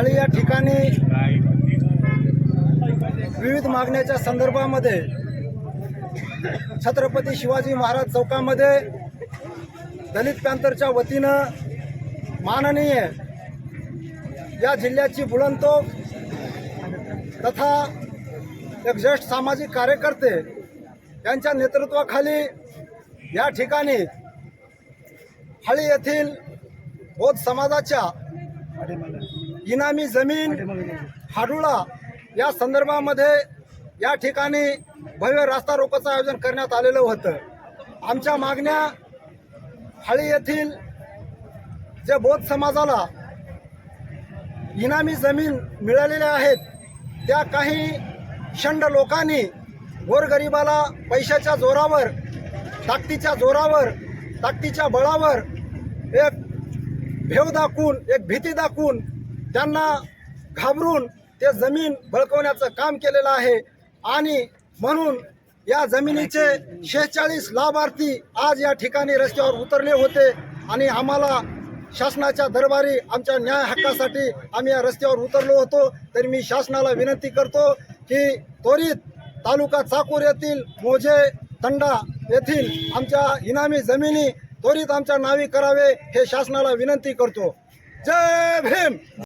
आणि या ठिकाणी विविध मागण्याच्या संदर्भामध्ये छत्रपती शिवाजी महाराज चौकामध्ये दलित पॅंथरच्या वतीनं माननीय या जिल्ह्याची बुलंदतोफ तथा एक ज्येष्ठ सामाजिक कार्यकर्ते यांच्या नेतृत्वाखाली या ठिकाणी हळी येथील बौद्ध समाजाच्या इनामी जमीन हाडुळा या संदर्भामध्ये या ठिकाणी भव्य रास्ता रोकोचं आयोजन करण्यात आलेलं होतं. आमच्या मागण्या हळी येथील जे बौद्ध समाजाला इनामी जमीन मिळालेल्या आहेत त्या काही शंड लोकांनी गोरगरिबाला पैशाच्या जोरावर ताकदीच्या जोरावर ताकदीच्या बळावर एक भेव दाखवून एक भीती दाखवून त्यांना घाबरून ते जमीन बळकवण्याचं काम केलेलं आहे. आणि म्हणून या जमिनीचे शेहेचाळीस लाभार्थी आज या ठिकाणी रस्त्यावर उतरले होते. आणि आम्हाला शासनाच्या दरबारी आमच्या न्याय हक्कासाठी आम्ही या रस्त्यावर उतरलो होतो. तरी मी शासनाला विनंती करतो की त्वरित तालुका चाकूर येथील मोजे तंडा येथील आमच्या इनामी जमिनी त्वरित आमच्या नावी करावे हे शासनाला विनंती करतो. जय भीम!